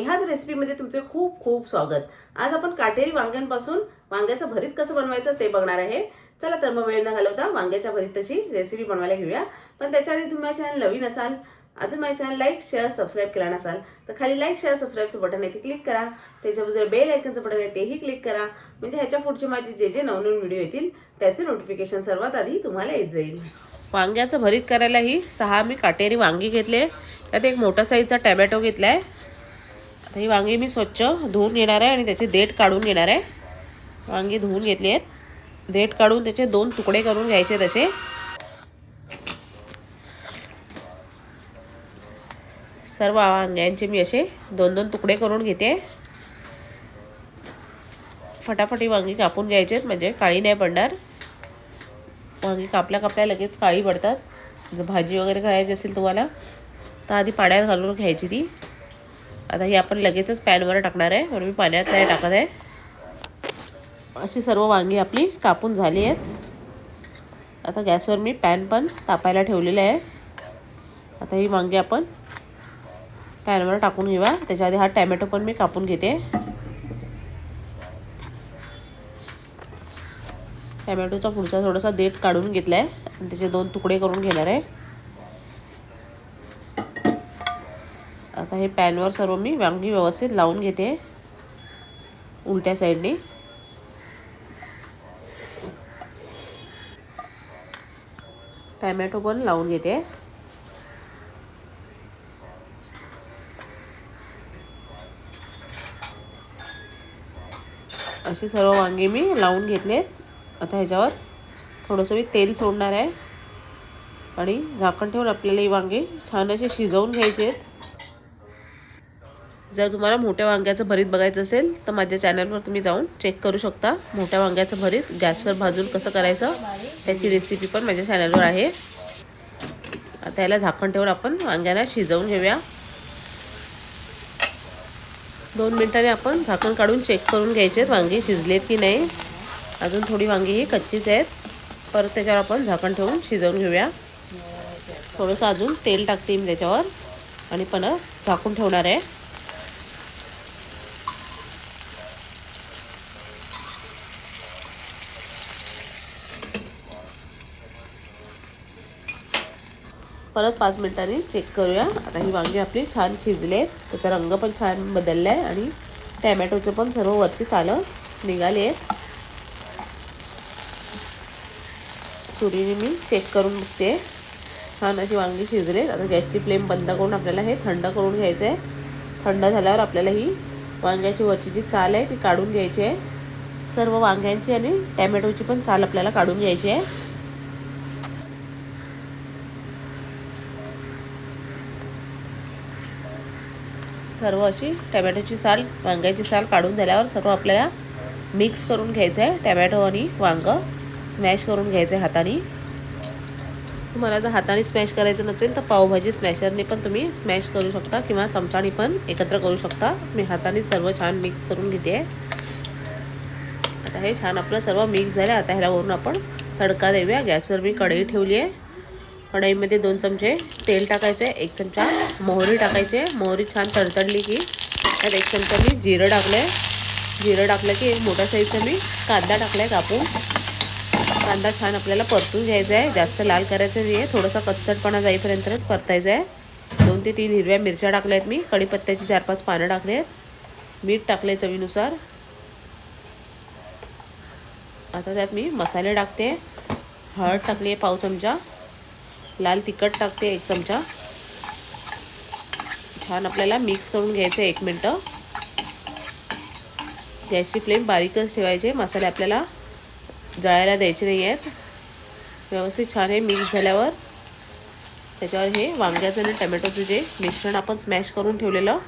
रेसिपीमध्ये तुमचे खूप खूप स्वागत. आज आपण काटेरी वांग्यांपासून वांग्याचं भरीत कसं बनवायचं ते बघणार आहे. चला तर मग वेळ न घालवता वांग्याच्या भरीतची रेसिपी बनवायला घेऊया. पण त्याच्या आधी तुम्ही माझ्या चॅनल नवीन असाल अजून माझ्या चॅनल लाईक शेअर सबस्क्राईब केला नसाल तर खाली लाईक शेअर सबस्क्राईबचं बटन आहे ते क्लिक करा. त्याच्याबद्दल बेल आयकनचं बटन आहे तेही क्लिक करा. म्हणजे ह्याच्या पुढचे माझे जे जे नवनवीन व्हिडिओ येतील त्याचे नोटिफिकेशन सर्वात आधी तुम्हाला येत जाईल. वांग्याचं भरीत करायलाही सहा मी काटेरी वांगी घेतले. त्यात एक मोठा साईजचा टॅमॅटो घेतला आहे तर ही वांगी मी स्वच्छ धुवून घेणार आहे आणि त्याचे देठ काढून घेणार आहे. वांगी धुवून घेतली आहेत. देठ काढून त्याचे दोन तुकडे करून घ्यायचे तसे सर्व वांग्यांचे मी असे दोन दोन तुकडे करून घेते. फटाफटी वांगी कापून घ्यायचे म्हणजे काळी नाही पडणार. वांगी कापल्या कापल्या लगेच काळी पडतात. जर भाजी वगैरे करायची असेल तुम्हाला तर आधी पाण्यात घालून घ्यायची ती. आता ही आपण लगेचच पॅनवर टाकणार आहे. म्हणून मी पाण्यात नाही टाकत आहे. अशी सर्व वांगी आपली कापून झाली आहेत. आता गॅसवर मी पॅन पण तापायला ठेवलेलं आहे. आता ही वांगी आपण पॅनवर टाकून घेऊया. त्याच्या आधी हा टॅमॅटो पण मी कापून घेते. टॅमॅटोचा पुढचा थोडासा देठ काढून घेतला आहे आणि त्याचे दोन तुकडे करून घेणार आहे. आता हे पॅनवर सर्व मी वांगी व्यवस्थित लावून घेते. उलट्या साईडने. टॅमॅटो पण लावून घेते. अशी सर्व वांगी मी लावून घेतले. आता ह्याच्यावर थोडंसं मी तेल सोडणार आहे. आणि झाकण ठेवून आपल्याला ही वांगे छान असे शिजवून घ्यायचे आहेत. जर तुम्हाला मोठ्या वांग्याचं भरीत बघायचं असेल तर माझ्या चॅनलवर तुम्ही जाऊन चेक करू शकता मोठ्या वांग्याचं भरीत गॅसवर भाजून कसं करायचं त्याची रेसिपी पण माझ्या चॅनलवर आहे. आता याला झाकण ठेवून आपण वांग्याला शिजवून घेऊया. दोन मिनटाने आपण झाकण काढून चेक करून घ्यायचे आहेत वांगी शिजलेत की नाही. अजून थोडी वांगी ही कच्चीच आहेत. परत त्याच्यावर आपण झाकण ठेवून शिजवून घेऊया. थोडंसं अजून तेल टाकते मी त्याच्यावर. आणि पण झाकून ठेवणार आहे. परत पाच मिनिटांनी चेक करूया. आता ही वांगी आपली छान शिजले आहेत त्याचा रंग पण छान बदलला आहे आणि टॅमॅटोचं पण सर्व वरची सालं निघाली आहेत. सुरीने मी चेक करून बघते. छान अशी वांगी शिजले आता गॅसची फ्लेम बंद करून आपल्याला हे थंड करून घ्यायचं आहे. थंड झाल्यावर आपल्याला ही वांग्याची वरची जी साल आहे ती काढून घ्यायची आहे. सर्व वांग्यांची आणि टॅमॅटोची पण साल आपल्याला काढून घ्यायची आहे. सर्व अशी टमॅटोची साल वांग्याची साल काढून झाल्यावर सर्व आपल्याला मिक्स करून घ्यायचं आहे टमॅटो आणि वांगं स्मॅश करून घ्यायचं आहे हाताने. तुम्हाला जर हाताने स्मॅश करायचं नसेल तर पावभाजी स्मॅशरने पण तुम्ही स्मॅश करू शकता किंवा चमचाने पण एकत्र करू शकता. मी हाताने सर्व छान मिक्स करून घेते आता हे छान आपलं सर्व मिक्स झालं. आता ह्याला वरून आपण तडका देऊया. गॅसवर मी कढई ठेवली आहे कढईमध्ये दोन चमचे तेल टाकायचे एक चमचा मोहरी टाकायचे. मोहरी छान तडतडली की त्यात एक चमचा मी जिरं टाकलं आहे जिरं टाकलं की एक मोठा साईजचा मी कांदा टाकला आहे कापून. कांदा छान आपल्याला परतून घ्यायचा आहे. जास्त लाल करायचं नाही आहे थोडासा कच्चटपणा जाईपर्यंतच परतायचं आहे. दोन ते तीन हिरव्या मिरच्या टाकल्या आहेत मी. कढीपत्त्याची चार पाच पानं टाकले आहेत मीठ टाकले चवीनुसार. आता त्यात मी मसाले टाकते. हळद टाकली आहे पाव चमचा. लाल तिखट टाकते एक चमचा. छान आपल्याला मिक्स करून घ्यायचं एक मिनटं. गॅसची फ्लेम बारीकच ठेवायचे मसाले आपल्याला जळायला द्यायचे नाही आहेत व्यवस्थित छान हे मिक्स झाल्यावर त्याच्यावर हे वांग्याचं आणि टमॅटोचं जे मिश्रण आपण स्मॅश करून ठेवलेलं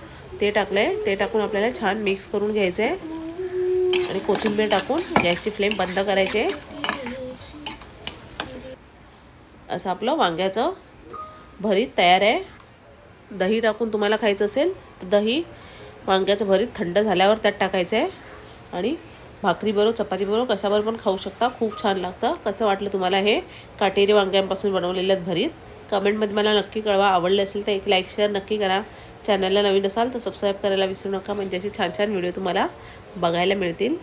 ते टाकलं आहे ते टाकून आपल्याला छान मिक्स करून घ्यायचं आहे आणि कोथिंबीर टाकून गॅसची फ्लेम बंद करायची आहे. असं आपलं वांग्याचं भरीत तयार आहे. दही टाकून तुम्हाला खायचं असेल तर दही वांग्याचं भरीत थंड झाल्यावर त्यात टाकायचं आहे. आणि भाकरीबरोबर चपातीबरोबर कशाबरोबर पण खाऊ शकता. खूप छान लागतं. कसं वाटलं तुम्हाला हे काटेरी वांग्यांपासून बनवलेलं भरीत? कमेंटमध्ये मला नक्की कळवा. आवडले असेल तर एक लाईक शेअर नक्की करा. चॅनलला नवीन असाल तर सबस्क्राईब करायला विसरू नका. म्हणजे असे छान छान व्हिडिओ तुम्हाला बघायला मिळतील.